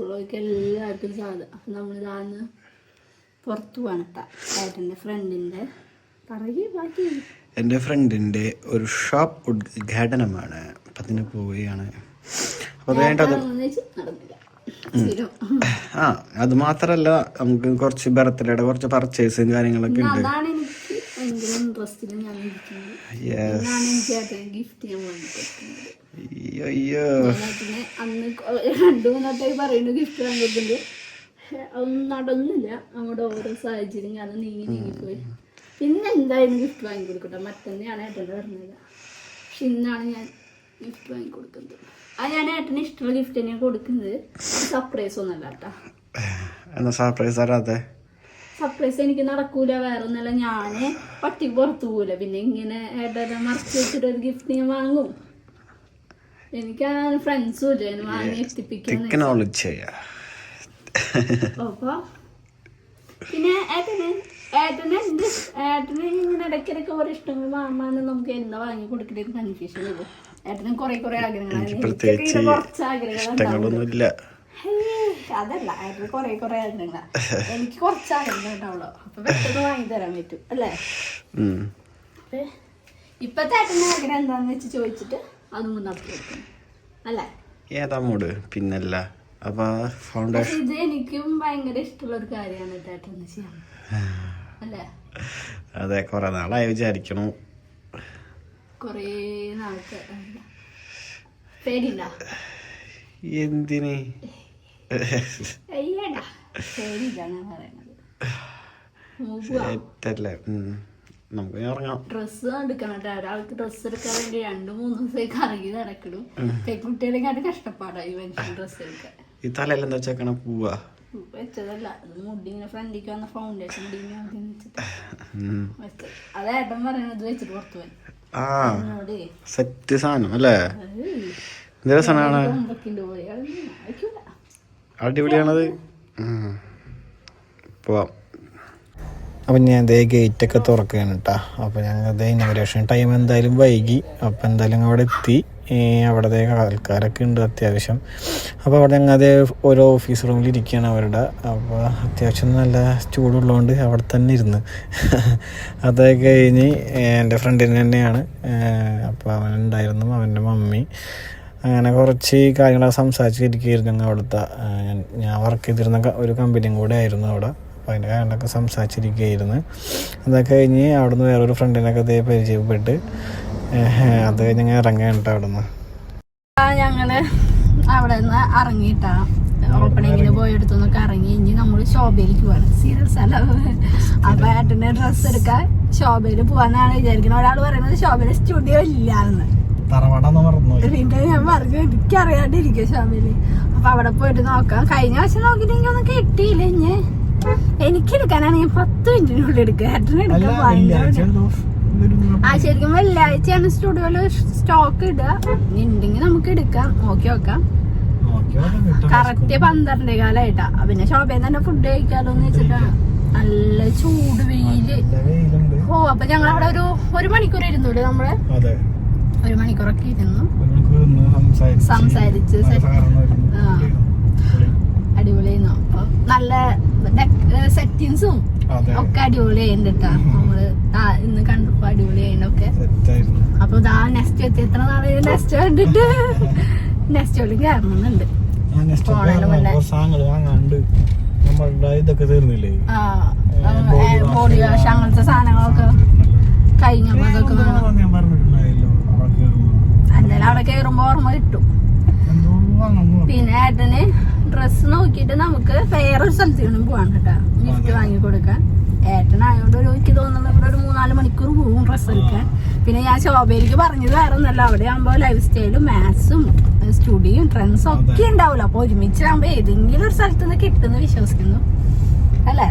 സ്കൂളിലേക്ക് എല്ലാവർക്കും സാധ അപ്പം നമ്മളിതാന്ന് പുറത്ത് പോകണം കേട്ടോ ഏട്ടന്റെ ഫ്രണ്ടിന്റെ പറയേ ബാക്കി. എന്റെ ഫ്രണ്ടിന്റെ ഒരു ഷോപ്പ് ഉദ്ഘാടനമാണ്. അപ്പം അതിന് പോവുകയാണ്. അപ്പോൾ വേണ്ടത് ആ അത് മാത്രല്ല നമുക്ക് കുറച്ച് ബർത്ത്ഡേയുടെ കുറച്ച് പർച്ചേസും കാര്യങ്ങളൊക്കെ ഉണ്ട്. ഇൻട്രസ്റ്റിൽ ഞാൻ ഇരിക്കുന്നത്. ഗിഫ്റ്റ് ഞാൻ വാങ്ങിക്കൊടുക്കുന്നത്. അയ്യോ. അന്ന് രണ്ടു മൂന്നോട്ടായി പറയുന്നു ഗിഫ്റ്റ് അതൊന്നും നടന്നില്ല. നമ്മുടെ ഓരോ സാഹചര്യം ഞാൻ നീങ്ങി നീങ്ങിപ്പോയി. പിന്നെ എന്തായാലും ഗിഫ്റ്റ് വാങ്ങിക്കൊടുക്കട്ടെ. മറ്റന്നെയാണ് ഏട്ടന്റെ പറഞ്ഞത്. പക്ഷെ ഇന്നാണ് ഞാൻ ഗിഫ്റ്റ് വാങ്ങിക്കൊടുക്കുന്നത്. അത് ഞാൻ ഏട്ടന് ഇഷ്ടമുള്ള ഗിഫ്റ്റ് തന്നെയാണ് കൊടുക്കുന്നത്. സർപ്രൈസ് ഒന്നല്ല കേട്ടോ. എന്നാ സർപ്രൈസ് സർപ്രൈസ് എനിക്ക് നടക്കൂല വേറെ ഒന്നല്ല ഞാൻ പട്ടിക്ക് പുറത്തു പോകൂല പിന്നെ ഇങ്ങനെ ഏട്ടനെ മറച്ചു വെച്ചിട്ട് ഒരു ഗിഫ്റ്റ് ഞാൻ വാങ്ങും. എനിക്ക് ഫ്രണ്ട്സും ഇല്ല ഞാൻ വാങ്ങി എത്തിപ്പിക്കാൻ അപ്പൊ പിന്നെ ഏട്ടന് ഏട്ടന് എന്ത്? ഏട്ടന് ഇങ്ങനെ ഇടയ്ക്കിടയ്ക്ക് ഓരോ ഇഷ്ടങ്ങൾ വാങ്ങാന്ന് നമുക്ക് എന്താ വാങ്ങി കൊടുക്കേണ്ട കൺഫ്യൂഷൻ ഏട്ടനും ഏട്ടന് കുറെ കുറെ ആഗ്രഹങ്ങളാണ്. കുറച്ച് ആഗ്രഹങ്ങൾ അതല്ല ഏട്ടന് കുറെ കുറെ എനിക്ക് കുറച്ച് ആഗ്രഹങ്ങൾ ഉണ്ടാവുള്ളൂ. അപ്പൊ പെട്ടെന്ന് വാങ്ങി തരാൻ പറ്റും അല്ലേ? ഇപ്പത്തെ ഏട്ടന്റെ ആഗ്രഹം എന്താന്ന് വെച്ച് ചോദിച്ചിട്ട് അതും നടത്തി അല്ലേ? ഏതാ മൂട് പിന്നല്ല. അപ്പൊ ഫൗണ്ടേഷൻ ഇത് എനിക്കും ഭയങ്കര ഇഷ്ടമുള്ള ഒരു കാര്യമാണ് ചേട്ടൻ ചെയ്യാൻ. അല്ലേ? അതെ കുറെ നാളായി വിചാരിക്കണു. കൊറേ നാളത്തെ പേടില്ല എന്തിന്? സെറ്റല്ലേ നമുക്ക് ഇറങ്ങാം ഡ്രസ്സ് ഒരാൾക്ക് ഡ്രസ്സ് എടുക്കാൻ വേണ്ടി രണ്ടു മൂന്ന് നടക്കണം. കഷ്ടപ്പാടായി മനുഷ്യൻ ഡ്രസ്സ് എടുക്കാൻ. ഈ തലയിൽ എന്താ വെച്ചേക്കണ? പോവാ. വെച്ചതല്ല. മുടി ഇങ്ങനെ ഫ്രണ്ടിക്ക് വന്ന ഫൗണ്ടേഷൻ മുടി ഇങ്ങനെ ആദ്യം വെച്ചിട്ട്. ഉം. വെച്ചത് അത് ഏട്ടൻ പറയണത് വെച്ചിട്ട് പുറത്തു പോയി. ആ. എന്നോട് സെറ്റ് സാധനം അല്ലേ? രസമാണ് ഒമ്പക്കിന്റെ പോയി അതൊന്നും അയക്കൂല അടിപൊളിയാണത്. പോവാം. അപ്പം ഞാൻ ദേ ഗേറ്റൊക്കെ തുറക്കുകയാണ് കേട്ടോ അപ്പോൾ ഞങ്ങൾ ഇനോഗ്രേഷൻ ടൈം എന്തായാലും വൈകി. അപ്പോൾ എന്തായാലും അവിടെ എത്തി. അവിടെ അവിടത്തെ ആൾക്കാരൊക്കെ ഉണ്ട് അത്യാവശ്യം. അപ്പോൾ അവിടെ ഞങ്ങൾ അതേ ഓരോ ഓഫീസ് റൂമിൽ ഇരിക്കുകയാണ് അവരുടെ. അപ്പോൾ അത്യാവശ്യം നല്ല ചൂടുള്ളതുകൊണ്ട് അവിടെ തന്നെ ഇരുന്ന്. അതൊക്കെ കഴിഞ്ഞ് എന്റെ ഫ്രണ്ടിന് തന്നെയാണ്. അപ്പോൾ അവനുണ്ടായിരുന്നു അവന്റെ മമ്മി. അങ്ങനെ കുറച്ച് കാര്യങ്ങളൊക്കെ സംസാരിച്ചിരിക്കുകയായിരുന്നു ഞങ്ങൾ അവിടുത്തെ ഞാൻ- വർക്ക് ചെയ്തിരുന്ന ഒരു കമ്പനിയും കൂടെ ആയിരുന്നു അവിടെ. അപ്പോൾ അതിന്റെ കാര്യങ്ങളൊക്കെ സംസാരിച്ചിരിക്കുകയായിരുന്നു. അതൊക്കെ കഴിഞ്ഞ് അവിടെ നിന്ന് വേറൊരു ഫ്രണ്ടിനൊക്കെ അതേ പരിചയപ്പെട്ട് അത് കഴിഞ്ഞ് ഞങ്ങൾ ഇറങ്ങാൻ കേട്ടോ അവിടെ നിന്ന് ഞങ്ങൾ അവിടെ നിന്ന് ഇറങ്ങിയിട്ടാണ് ഓപ്പണിങ്ങിന് പോയെടുത്തുനിന്നൊക്കെ ഇറങ്ങി. ഇനി നമ്മൾ ഷോബയിലേക്ക് പോവാണ്. സീരിയസ് അല്ല. അപ്പൊ ഏട്ടന്റെ ഡ്രസ്സ് എടുക്കാൻ ശോഭയിൽ പോവാന്നാണ് വിചാരിക്കുന്നത് ഒരാൾ പറയുന്നത് ഷോബയിലെ സ്റ്റുഡിയോ ഇല്ലാന്ന്. തറവാടാന്ന് മറന്നു പിന്നെ ഞാൻ പറഞ്ഞു എനിക്കറിയാണ്ടിരിക്കും ശോഭയിൽ അപ്പൊ അവിടെ പോയിട്ട് നോക്കാം. കഴിഞ്ഞ വർഷം നോക്കിയിട്ടെങ്കിൽ ഒന്നും കിട്ടിയില്ല ഇനി എനിക്കെടുക്കാനാണെങ്കിൽ പത്ത് മിനിറ്റിനുള്ളിൽ എടുക്കുക ഏട്ടനെ എടുക്കാൻ ആ ശരിക്കും വെള്ളിയാഴ്ചയാണ് സ്റ്റുഡിയോയിൽ സ്റ്റോക്ക് ഇടുക. ഉണ്ടെങ്കിൽ നമുക്ക് എടുക്കാം. നോക്കി നോക്കാം. കറക്റ്റ് പന്ത്രണ്ടേ കാലായിട്ടാ. പിന്നെ ശോഭയിൽ തന്നെ ഫുഡ് കഴിക്കാലോന്ന് വെച്ചിട്ടാ. നല്ല ചൂട് വെയിൽ. ഓ അപ്പൊ ഞങ്ങൾ അവിടെ ഒരു ഒരു മണിക്കൂർ ഇരുന്നൂടെ നമ്മൾ? ഒരു മണിക്കൂറൊക്കെ ഇരുന്നു. സംസാരിച്ച്. അടിപൊളിയായിരുന്നു. അപ്പൊ നല്ല സെറ്റിങ്സും ഒക്കെ അടിപൊളിയായിട്ടുണ്ട് കേട്ടാ നമ്മൾ ഇന്ന് കണ്ടപ്പോ അടിപൊളിയായിട്ടൊക്കെ അപ്പൊ ഇതാ നെക്സ്റ്റ് എത്തി. എത്ര നാളെ നെക്സ്റ്റ് കണ്ടിട്ട്? നെക്സ്റ്റ് വിളി കയറണമെന്നുണ്ട്. സാധനങ്ങൾ വാങ്ങാണ്ട് നമ്മളുടെ ഇതൊക്കെ തീർന്നില്ലേ ആ ബോഡി വാഷ് അങ്ങനത്തെ സാധനങ്ങളൊക്കെ കഴിഞ്ഞപ്പോ അതൊക്കെ വേണം ഞാൻ പറഞ്ഞിട്ടുണ്ടായല്ലോ അവിടെ കയറുമ്പോ എന്തായാലും അവിടെ കയറുമ്പോ ഓർമ്മ കിട്ടും എന്തോ വാങ്ങാൻ പിന്നെ ഏട്ടന് ഡ്രസ്സ് നോക്കിയിട്ട് നമുക്ക് വേറെ ഒരു സ്ഥലത്തേക്കും പോവാൻ കേട്ടോ. ഗിഫ്റ്റ് വാങ്ങി കൊടുക്കാൻ ഏട്ടനായോണ്ട് ഒരു എനിക്ക് തോന്നുന്നത് ഇവിടെ ഒരു മൂന്നാൽ മണിക്കൂർ പോകും ഡ്രസ്സ് എടുക്കാൻ. പിന്നെ ഞാൻ ശോഭയിലേക്ക് പറഞ്ഞത് വേറെ ഒന്നല്ല അവിടെ ആകുമ്പോൾ ലൈഫ് സ്റ്റൈലും മാത്സും സ്റ്റുഡിയും ട്രെൻസും ഒക്കെ ഉണ്ടാവില്ല. അപ്പൊ ഒരുമിച്ചാകുമ്പോ ഏതെങ്കിലും ഒരു സ്ഥലത്ത് നിന്ന് കിട്ടുന്ന വിശ്വസിക്കുന്നു. അല്ലേ?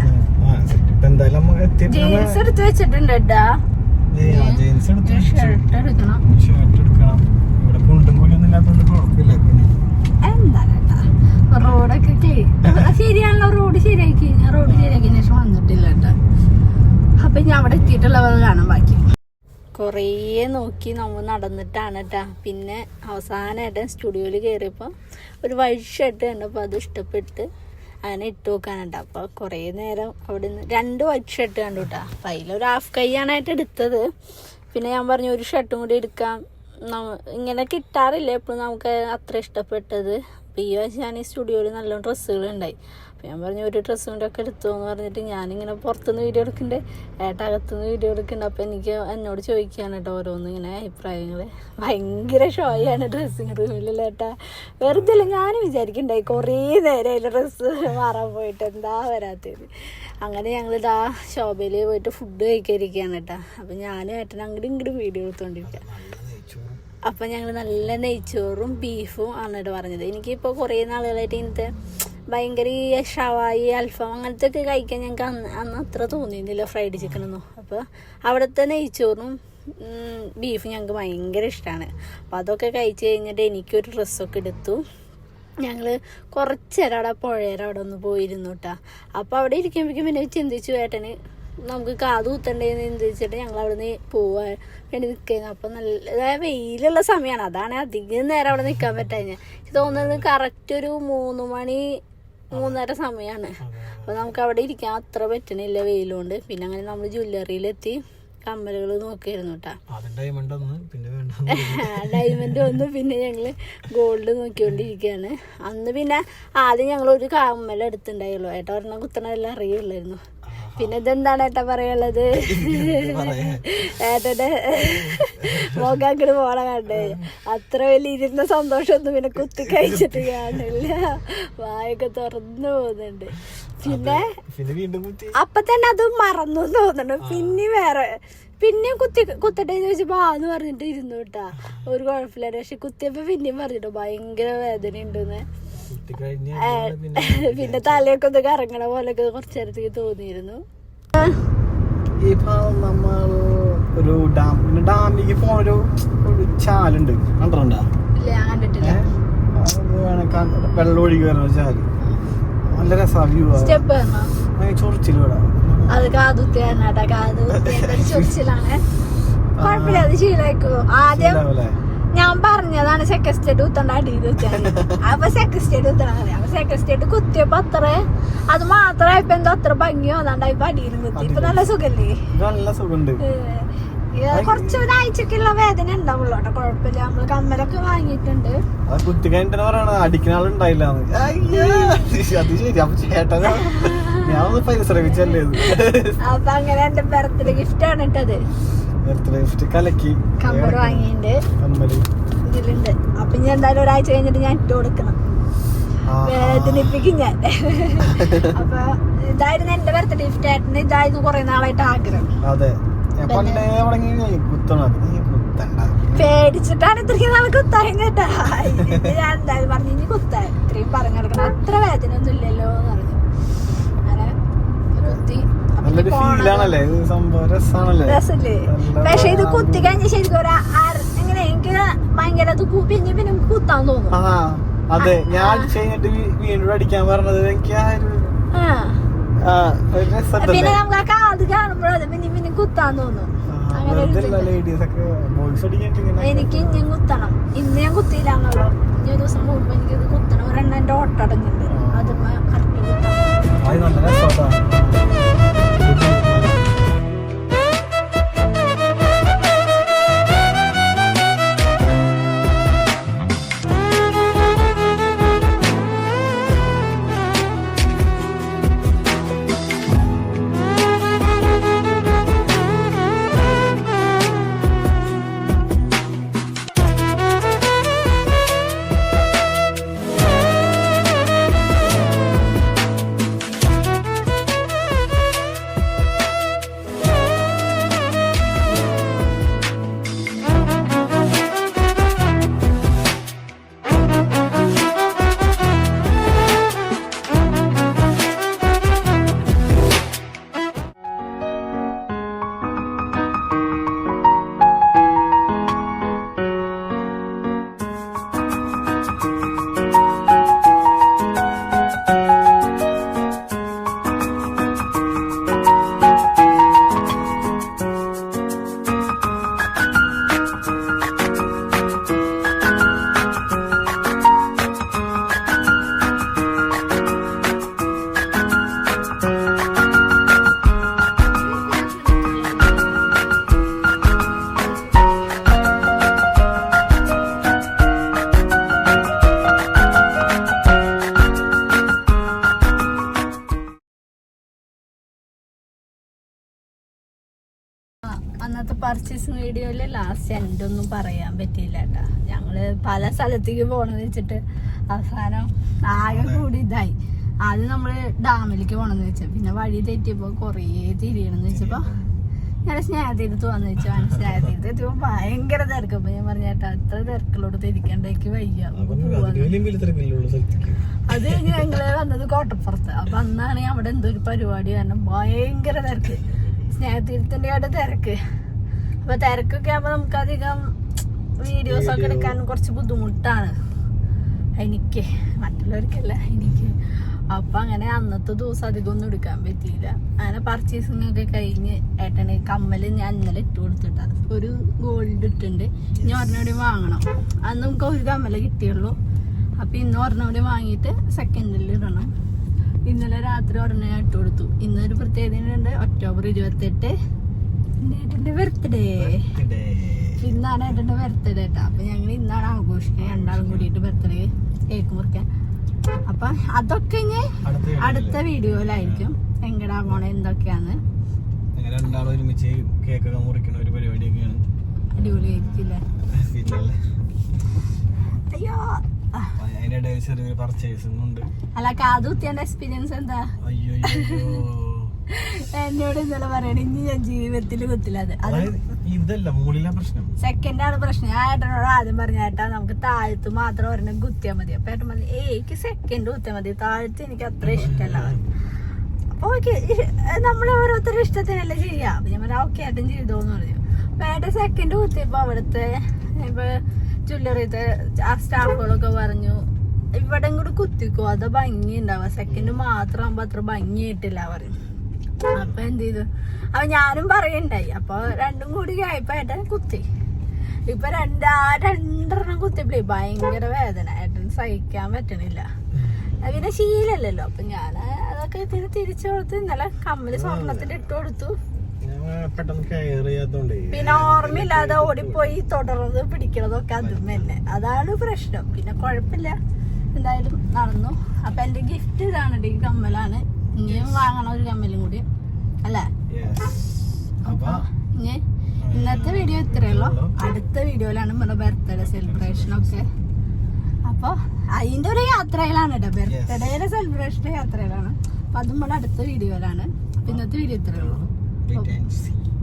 ജീൻസ് എടുത്ത് വെച്ചിട്ടുണ്ട് കേട്ടാ ഷർട്ട് എടുക്കണം. ഷർട്ട് എടുക്കണം. ഇവിടെ കുണ്ടും ഒന്നും ഇല്ലാത്തതുകൊണ്ട് കുഴപ്പമില്ല. റോഡൊക്കെ ശരിയാണല്ലോ റോഡ് ശരിയാക്കി. ഞാൻ റോഡ് ശരിയാക്കിയതിന് ശേഷം വന്നിട്ടില്ല കേട്ടോ. അപ്പൊ ഞാൻ അവിടെ എത്തിയിട്ടുള്ളവർ കാണാൻ ബാക്കി. കുറേ നോക്കി നമ്മൾ നടന്നിട്ടാണ് കേട്ടാ പിന്നെ അവസാനമായിട്ട് സ്റ്റുഡിയോയിൽ കയറിയപ്പോൾ ഒരു വൈറ്റ് ഷർട്ട് കണ്ടപ്പോൾ അത് ഇഷ്ടപ്പെട്ട് അങ്ങനെ ഇട്ട് നോക്കാനുണ്ട് അപ്പോൾ കുറേ നേരം അവിടെ നിന്ന് രണ്ട് വൈറ്റ് ഷർട്ട് കണ്ടു കേട്ടോ അപ്പം അതിലൊരു ഹാഫ് കൈയാണായിട്ട് എടുത്തത്. പിന്നെ ഞാൻ പറഞ്ഞു ഒരു ഷർട്ടും കൂടി എടുക്കാം. ഇങ്ങനെ കിട്ടാറില്ല എപ്പോഴും നമുക്ക് അത്ര ഇഷ്ടപ്പെട്ടത്. അപ്പോൾ ഈ ആഴ്ച ഞാൻ ഈ സ്റ്റുഡിയോയിൽ നല്ല ഡ്രസ്സുകളുണ്ടായി അപ്പോൾ ഞാൻ പറഞ്ഞു ഒരു ഡ്രസ്സും കൂടെ ഒക്കെ എടുത്തു എന്ന് പറഞ്ഞിട്ട് ഞാനിങ്ങനെ പുറത്തുനിന്ന് വീഡിയോ എടുക്കുന്നുണ്ട് ഏട്ട അകത്തുനിന്ന് വീഡിയോ എടുക്കുന്നുണ്ട് അപ്പോൾ എനിക്ക് എന്നോട് ചോദിക്കുകയാണ് കേട്ടോ ഓരോന്ന് ഇങ്ങനെ അഭിപ്രായങ്ങൾ ഭയങ്കര ഷോയാണ് ഡ്രസ്സിങ് റൂമിലല്ലേ ഏട്ടാ. വെറുതെ അല്ല ഞാനും വിചാരിക്കണ്ടായി കുറേ നേരം ഡ്രസ്സ് മാറാൻ പോയിട്ട്. എന്താ വരാത്തത്? അങ്ങനെ ഞങ്ങൾ ഇതാ ശോഭയിൽ പോയിട്ട് ഫുഡ് കഴിക്കാതിരിക്കുകയാണ് കേട്ടോ അപ്പോൾ ഞാനും ഏട്ടൻ അങ്ങോട്ടും ഇങ്ങോട്ടും വീഡിയോ എടുത്തുകൊണ്ടിരിക്കുക അപ്പം ഞങ്ങൾ നല്ല നെയ്ച്ചോറും ബീഫും ആണ് പറഞ്ഞത്. എനിക്കിപ്പോൾ കുറേ നാളുകളായിട്ട് ഇങ്ങനത്തെ ഭയങ്കര ഈ ഷവായി അൽഫാം അങ്ങനത്തെ ഒക്കെ കഴിക്കാൻ ഞങ്ങൾക്ക് അന്ന് അന്ന് അത്ര തോന്നിയിരുന്നില്ല ഫ്രൈഡ് ചിക്കനൊന്നും. അപ്പോൾ അവിടുത്തെ നെയ്ച്ചോറും ബീഫ് ബീഫും ഞങ്ങൾക്ക് ഭയങ്കര ഇഷ്ടമാണ് അപ്പോൾ അതൊക്കെ കഴിച്ച് കഴിഞ്ഞിട്ട് എനിക്കൊരു ഡ്രസ്സൊക്കെ എടുത്തു. ഞങ്ങൾ കുറച്ച് നേരം അവിടെ പുഴയുടെ അവിടെ ഒന്ന് പോയിരുന്നു കേട്ടോ അപ്പോൾ അവിടെ ഇരിക്കുമ്പോഴേക്കും പിന്നെ ചിന്തിച്ചു ഏട്ടന് നമുക്ക് കാത് കുത്തണ്ടേന്ന് ചിന്തിച്ചിട്ട് ഞങ്ങൾ അവിടെ നിന്ന് പോവാൻ വേണ്ടി നിൽക്കുന്നു അപ്പം നല്ല വെയിലുള്ള സമയമാണ് അതാണ് അധികം നേരം അവിടെ നിൽക്കാൻ പറ്റാഞ്ഞ. തോന്നുന്നത് കറക്റ്റ് ഒരു മൂന്ന് മണി മൂന്നര സമയമാണ് അപ്പോൾ നമുക്ക് അവിടെ ഇരിക്കാൻ അത്ര പറ്റണില്ല വെയിലുകൊണ്ട് പിന്നെ അങ്ങനെ നമ്മൾ ജ്വല്ലറിയിലെത്തി കമ്മലുകൾ നോക്കിയിരുന്നു ഡയമണ്ട് ഒന്ന് പിന്നെ വേണ്ട. ഡയമണ്ട് വന്നു. പിന്നെ ഞങ്ങൾ ഗോൾഡ് നോക്കിക്കൊണ്ടിരിക്കുകയാണ് അന്ന് പിന്നെ ആദ്യം ഞങ്ങൾ ഒരു കമ്മൽ എടുത്തിണ്ടായുള്ളൂ ഏട്ടാ ഒരെണ്ണം കുത്തണെല്ലാം അറിയുള്ളായിരുന്നു. പിന്നെ ഇതെന്താണ് ഏട്ടാ പറയാനുള്ളത്? ഏട്ടന്റെ മോക്കാക്കിട് പോണ കണ്ടേ. അത്ര വലിയ ഇരുന്ന സന്തോഷമൊന്നും പിന്നെ കുത്തി കഴിച്ചിട്ട് കാണില്ല വായൊക്കെ തുറന്നു പോകുന്നുണ്ട്. പിന്നെ അപ്പൊ തന്നെ അത് മറന്നു തോന്നുന്നു. പിന്നെ വേറെ പിന്നെയും കുത്തി കുത്തട്ടെ എന്ന് ചോദിച്ചപ്പോ ആന്ന് പറഞ്ഞിട്ട് ഇരുന്നു കേട്ടാ. ഒരു കുഴപ്പമില്ല പക്ഷെ കുത്തിയപ്പോ പിന്നെയും പറഞ്ഞിട്ടു ഭയങ്കര വേദന ഉണ്ടെന്ന് പിന്നെ തലയൊക്കെ ഒന്ന് കറങ്ങണ പോലൊക്കെ കുറച്ചു നേരത്തേക്ക് തോന്നിയിരുന്നു. ഇപ്പൊ നമ്മൾ ഒരു ഡാം പിന്നെ ഡാമിലേക്ക് പോകാൻ ഒരു ചാലുണ്ട്. കണ്ടിട്ടുണ്ട്? വെള്ളം ഒഴുകി വരുന്ന ചാൽ. നല്ല രസാ വ്യൂ ഇവിടെ. അത് കാതുത്തിയാണ് കേട്ടാ ചൊറിച്ചിലാണ്. കുഴപ്പമില്ല അത് ശീലായിക്കോ ആദ്യം? ഞാൻ പറഞ്ഞതാണ് സെക്കൻഡ് സ്റ്റേറ്റ് കുത്തണ്ട അടിയിൽ അപ്പൊ സെക്കൻഡ് സ്റ്റേറ്റ് കുത്തണ അപ്പൊ സെക്കൻഡ് സ്റ്റേറ്റ് കുത്തിയപ്പോ അത്ര അത് മാത്രമായപ്പോ എന്തോ അത്ര ഭംഗിയോ അതാണ്ടായിപ്പോ അടിയിലും കുത്തി. ഇപ്പൊ നല്ല സുഖല്ലേ? നല്ല സുഖമുണ്ട് ഏഹ്. ഇത് കുറച്ച് ഒരാഴ്ചക്കുള്ള വേദന ഉണ്ടാവുള്ളൂ കേട്ടോ. കുഴപ്പമില്ല. നമ്മൾ കമ്മലൊക്കെ വാങ്ങിയിട്ടുണ്ട്. കുത്തി കഴിഞ്ഞിട്ട് പറയണത് അടിക്കുന്ന ആളുണ്ടായില്ല അത് ശരി അപ്പൊ ചേട്ടനാ ഞാൻ ശ്രമിച്ചല്ലേ അപ്പൊ അങ്ങനെ എന്റെ ബർത്ത്ഡേ ഗിഫ്റ്റ് ആണ് ഇട്ടത് ഗിഫ്റ്റ് കലക്കി. കമ്മൽ വാങ്ങിയിട്ടുണ്ട് ഇതിലുണ്ട്. അപ്പൊ ഞാൻ എന്തായാലും ഒരാഴ്ച കഴിഞ്ഞിട്ട് ഞാൻ ഇട്ട് കൊടുക്കണം. വേദനിപ്പിക്കും ഞാൻ. അപ്പൊ ഇതായിരുന്നു എന്റെ ബർത്ത്ഡേ ഗിഫ്റ്റ് ആയിട്ടുണ്ട് ഇതായിരുന്നു കുറെ നാളായിട്ട് ആഗ്രഹം. അതെ. പേടിച്ചിട്ടാണ് ഇത്രയും നാൾ കുത്താൻ കേട്ടാ. ഞാൻ എന്തായാലും പറഞ്ഞു ഇനി കുത്താൻ. ഇത്രയും പറഞ്ഞു കൊടുക്കണം അത്ര വേദന ഒന്നും ഇല്ലല്ലോ എന്ന് പറഞ്ഞു അങ്ങനെ കുത്തി അപ്പൊ ഇനി നല്ലൊരു. ഫീലാണല്ലേ ഇത് സംഭവം രസാണല്ലേ? രസല്ലേ? പക്ഷെ ഇത്. കുത്തി കഴിഞ്ഞ ശരിക്കും ഒരു എങ്ങനെ? എനിക്ക് ഭയങ്കര പിന്നെ പിന്നെ കുത്താൻ തോന്നും. ആ അതെ ഞാൻ ചെയ്തിട്ട് കഴിഞ്ഞിട്ട് വീണ്ടും അടിക്കാൻ പറഞ്ഞത് എനിക്ക് ആ ഒരു? പിന്നെ നമുക്ക് ആ കാത് കാണുമ്പോഴത് പിന്നെ പിന്നെ കുത്താൻ തോന്നും. എനിക്ക് ഇനി കുത്തണം. ഇന്ന് ഞാൻ കുത്തിയില്ലാന്നുള്ളൂ ഇനി ഒരു ദിവസം കൂടുമ്പോ എനിക്ക് ഇത് കുത്തണം. ഒരെണ്ണം എന്റെ ഓട്ടടങ്ങുന്നുണ്ട് അത് കറക്റ്റ് കുത്തണം Thank you. രസമാട്ടാ പർച്ചേസിങ് വീഡിയോയിൽ ലാസ്റ്റ് എന്റെ ഒന്നും പറയാൻ പറ്റിയില്ല കേട്ടാ. ഞങ്ങൾ പല സ്ഥലത്തേക്ക് പോകണമെന്ന് വെച്ചിട്ട് അവസാനം ആകെ കൂടി ഇതായി. ആദ്യം നമ്മൾ ഡാമിലേക്ക് പോകണമെന്ന് വെച്ചു പിന്നെ വഴി തെറ്റിയപ്പോൾ കൊറേ തിരിയണമെന്ന് വെച്ചപ്പോ ഞാൻ സ്നേഹതീരത്ത് വന്നു വെച്ചു സ്നേഹതീരത്ത് എത്തിയപ്പോ ഭയങ്കര തിരക്ക്. അപ്പൊ ഞാൻ പറഞ്ഞ ചേട്ടാ അത്ര തിരക്കിലോട്ട് തിരിക്കണ്ടേക്ക് വയ്യ. അത് കഴിഞ്ഞ് ഞങ്ങൾ വന്നത് കോട്ടപ്പുറത്ത്. അപ്പൊ അന്നാണ് അവിടെ എന്തോ ഒരു പരിപാടി കാരണം ഭയങ്കര തിരക്ക്. സ്നേഹതീരത്തിന്റെ അവിടെ തിരക്ക്. അപ്പൊ തിരക്കൊക്കെ ആകുമ്പോ നമുക്ക് അധികം വീഡിയോസ് ഒക്കെ എടുക്കാൻ കുറച്ച് ബുദ്ധിമുട്ടാണ്. എനിക്ക്. മറ്റുള്ളവർക്കല്ല എനിക്ക്. അപ്പൊ അങ്ങനെ അന്നത്തെ ദിവസം അധികം ഒന്നും എടുക്കാൻ പറ്റിയില്ല. അങ്ങനെ പർച്ചേസിംഗ് ഒക്കെ കഴിഞ്ഞ് ഏട്ടന് കമ്മൽ ഞാൻ ഇന്നലെ ഇട്ട് കൊടുത്തിട്ട. ഒരു ഗോൾഡ് ഇട്ടുണ്ട് ഇനി ഒരെണ്ണോടി വാങ്ങണം. അന്ന് നമുക്ക് ഒരു കമ്മൽ കിട്ടിയുള്ളൂ. അപ്പൊ ഇന്ന് ഒരെണ്ണോടി വാങ്ങിയിട്ട് സെക്കൻഡിൽ ഇടണം. ഇന്നലെ രാത്രി ഒരെണ്ണ ഇട്ട് കൊടുത്തു. ഇന്നൊരു പ്രത്യേകതയുണ്ട് ഒക്ടോബർ ഇരുപത്തെട്ട്. എന്റെ ഏട്ടന്റെ ബർത്ത്ഡേ ഇന്നാണ് ഏട്ടന്റെ ബർത്ത്ഡേ കേട്ടോ അപ്പൊ ഞങ്ങൾ ഇന്നാണ് ആഘോഷിക്കുന്നത് രണ്ടാളും കൂടിയിട്ട് ബർത്ത്ഡേ കേക്ക് മുറിക്കാൻ. അപ്പൊ അതൊക്കെ ഇനി അടുത്ത വീഡിയോയിലായിരിക്കും എങ്ങടാ പോണ എന്തൊക്കെയാന്ന്. രണ്ടാളും ഒരുമിച്ച് കേക്കൊക്കെ മുറിക്കണ ഒരു പരിപാടിയൊക്കെയാണ്. അടിപൊളിയായിരിക്കില്ല അയ്യോ ആ, അപ്പൊ അതിനിടയിൽ ചെറിയൊരു പർച്ചേസിംഗ് ഉണ്ട്. അല്ല കാതുത്തിയുടെ എക്സ്പീരിയൻസ് എന്താ? അയ്യോ അയ്യോ. എന്നോട് ഇന്നലെ പറയണ ഇനി ഞാൻ ജീവിതത്തിൽ കുത്തില്ല അത്. അത് അതായത് ഇതല്ല മുകളിലെ പ്രശ്നം. സെക്കൻഡ് ആണ് പ്രശ്നം. ഞാൻ ഏട്ടനോട് ആദ്യം പറഞ്ഞ ഏട്ടാ നമുക്ക് താഴത്ത് മാത്രം ഒരെണ്ണം കുത്തിയാൽ മതി. അപ്പൊ ഏട്ടൻ പറഞ്ഞു എനിക്ക് സെക്കൻഡ് കുത്തിയാൽ മതി. താഴത്ത് എനിക്ക് അത്ര ഇഷ്ടമല്ല. അപ്പൊ ഓക്കെ നമ്മളെ ഓരോരുത്തരുടെ ഇഷ്ടത്തിനല്ലേ ചെയ്യാം. അപ്പൊ ഞാൻ പറയാം ഓക്കെ ഏട്ടൻ ചെയ്തോന്ന് പറഞ്ഞു. അപ്പൊ ഏട്ടൻ സെക്കൻഡ് കുത്തിയപ്പോ അവിടുത്തെ ഇപ്പൊ ജ്വല്ലറിത്തെ ആ സ്റ്റാഫുകളൊക്കെ പറഞ്ഞു ഇവിടെ കൂടി കുത്തിക്കോ അത് ഭംഗി ഉണ്ടാവുക സെക്കൻഡ് മാത്രം ആകുമ്പോ അത്ര ഭംഗിയായിട്ടില്ല പറയും അപ്പൊ എന്ത് ചെയ്തു? അപ്പൊ ഞാനും പറയണ്ടായി. അപ്പൊ രണ്ടും കൂടി ആയപ്പോ ഏട്ടൻ കുത്തി. ഇപ്പൊ രണ്ടാ രണ്ടെണ്ണം കുത്തിയപ്പോഴേ ഭയങ്കര വേദന. ഏട്ടൻ സഹിക്കാൻ പറ്റണില്ല. പിന്നെ ശീലല്ലല്ലോ. അപ്പൊ ഞാൻ അതൊക്കെ തിരിച്ചു കൊടുത്ത് ഇന്നലെ കമ്മൽ സ്വർണത്തിന്റെ ഇട്ട് കൊടുത്തു. പിന്നെ ഓർമ്മയില്ലാതെ ഓടിപ്പോയി തുടർന്നത് പിടിക്കണതൊക്കെ അതും തന്നെ. അതാണ് പ്രശ്നം. പിന്നെ കുഴപ്പമില്ല. എന്തായാലും നടന്നു. അപ്പൊ എന്റെ ഗിഫ്റ്റ് ഇതാണ് ഈ കമ്മലാണ്. ഇനിയും വാങ്ങണം ഒരു കമ്മലും കൂടി. അല്ലേ? അപ്പൊ ഇനി ഇന്നത്തെ വീഡിയോ ഇത്രയേ ഉള്ളൂ. അടുത്ത വീഡിയോയിലാണ് നമ്മുടെ ബർത്ത്ഡേ സെലിബ്രേഷൻ ഒക്കെ. അപ്പൊ അതിന്റെ ഒരു യാത്രയിലാണ് കേട്ടോ ബർത്ത്ഡേയുടെ സെലിബ്രേഷന്റെ യാത്രയിലാണ്. അപ്പൊ അതും നമ്മുടെ അടുത്ത വീഡിയോയിലാണ്. അപ്പൊ ഇന്നത്തെ വീഡിയോ ഇത്രയേ ഉള്ളൂ.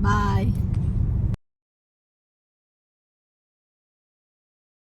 ബൈ